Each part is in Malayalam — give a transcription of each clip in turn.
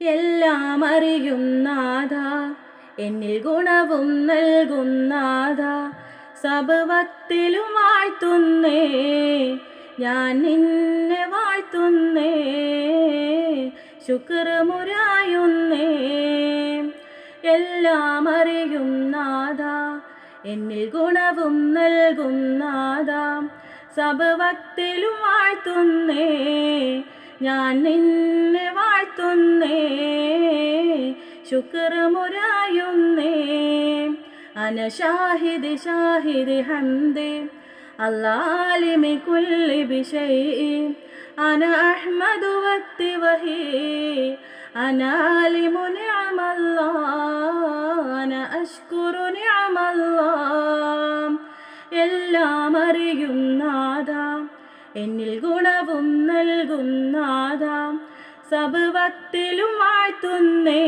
എല്ലാം അറിയുന്നാഥ എന്നിൽ ഗുണവും നൽകുന്നാഥ സഭവത്തിലും വാഴ്ത്തുന്നേ. ഞാൻ നിന്നെ വാഴ്ത്തുന്നേ. ശുക്രമുരായുന്നേ എല്ലാം അറിയുന്നാഥ എന്നിൽ ഗുണവും നൽകുന്നാഥ സഭവത്തിലും വാഴ്ത്തുന്നേ. ഞാൻ നിന്നെ വാഴ്ത്തുന്നേ ശുക്രമുരായുന്നേ. അന ഷാഹിദ് ഹന്ദേ അല്ലാലിമി കുല്ലി ബിഷൈ. അന അഹ്മദു വത്തി വഹി അനാലിമു നിഅമല്ലാ അന അഷ്കുറു നിഅമല്ലാ എല്ലാം അറിയുന്നാഥ എന്നിൽ ഗുണവും നൽകുന്നാദാം. സഭവത്തിലും വാഴ്ത്തുന്നേ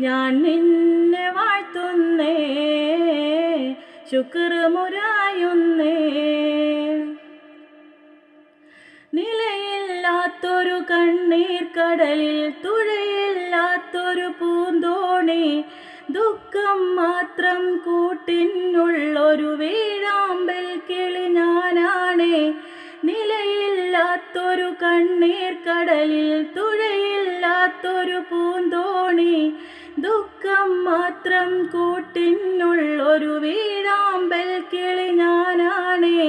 ഞാൻ നിന്നെ വാഴ്ത്തുന്നേ ശുക്രമുരായുന്നേ. നിലയില്ലാത്തൊരു കണ്ണീർ കടലിൽ തുഴയില്ലാത്തൊരു പൂന്തോണി ദുഃഖം മാത്രം കൂട്ടിനുള്ളൊരു വീഴാമ്പൽ കണ്ണീർ കടലിൽ തുഴയില്ലാത്തൊരു പൂന്തോണി. ദുഃഖം മാത്രം കൂട്ടിനുള്ളൊരു വീഴാമ്പൽ കിളി ഞാനാണേ.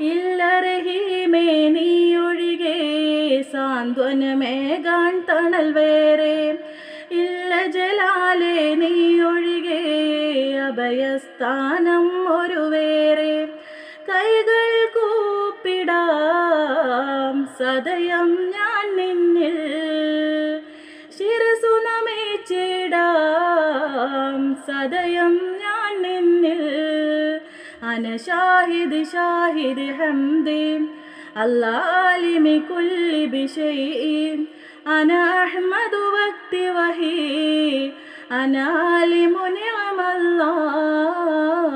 ഇല്ലറഹീമേ നീ ഒഴികെ സാന്ത്വനമേകാൻ തണൽ വേറെ. ഇല്ല ജലാലേ നീ ഒഴികെ അഭയസ്ഥാനം ഒരു നമിച്ചിടാം സദയം ഞാൻ നിന്നിൽ. അന ഷാഹിദ് ഹംദി. അല്ലാലിമി കുല്ലി ബിശൈഇ അന അഹ്മദു വക്തി വഹി. അനാലിമു നിഅമല്ലാ.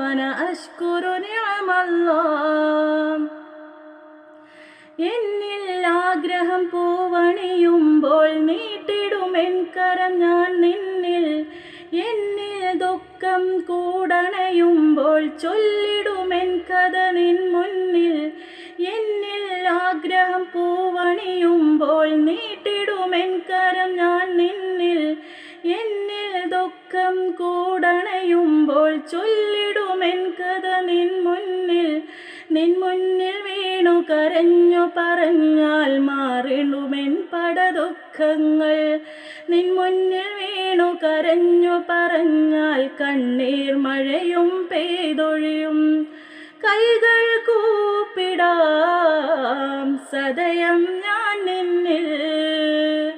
അന അഷ്കുറു നിഅമല്ലാ. എന്നിൽ ആഗ്രഹം പൂവണിയുമ്പോൾ നീട്ടിടുമെൻ കരം ഞാൻ എന്നിൽ ദുഃഖം കൂടണയുമ്പോൾ ചൊല്ലിടുമെൻ കഥ നിൻ മുന്നിൽ. എന്നിൽ ആഗ്രഹം പൂവണിയുമ്പോൾ നീട്ടിടുമെൻ കരം ഞാൻ നിന്നിൽ. എന്നിൽ ദുഃഖം കൂടണയുമ്പോൾ ചൊല്ലിടുമെൻ കഥ നിൻ മുന്നിൽ. നിൻ മുന്നിൽ കരഞ്ഞു പറഞ്ഞാൽ മാറിടുമെൻ പടദുഃഖങ്ങൾ നിൻ മുന്നിൽ വീണു കരഞ്ഞു പറഞ്ഞാൽ കണ്ണീർ മഴയും പെയ്തൊഴിയും. കൈകൾ കൂപ്പിടാം സദയം ഞാൻ നിന്നിൽ.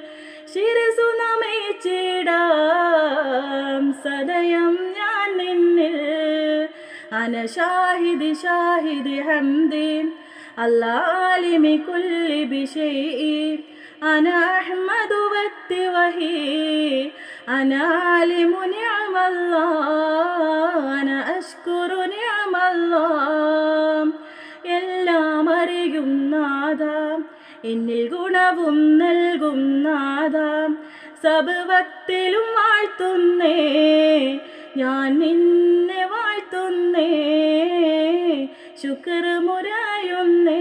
ശിരസു നമിച്ചിടാം സദയം ഞാൻ നിന്നിൽ. അനശാഹിദി ഷാഹിദി ഷാഹിദ് ഷാഹിദ് ഹംദി അല്ലാലിമി കുല്ലി ബിശൈഇ അന അഹ്മദു വത്തി വഹി അനാലിമു നിഅമല്ലാ അന അഷ്കുറു നിഅമല്ലാ എല്ലാം അറിയുന്നാഥ എന്നിൽ ഗുണവും നൽകുന്നാഥ സഭവത്തിലും വാഴ്ത്തുന്നേ ഞാൻ നിന്നെ വാഴ്ത്തുന്നേ ശുക്രമുരായുന്നേ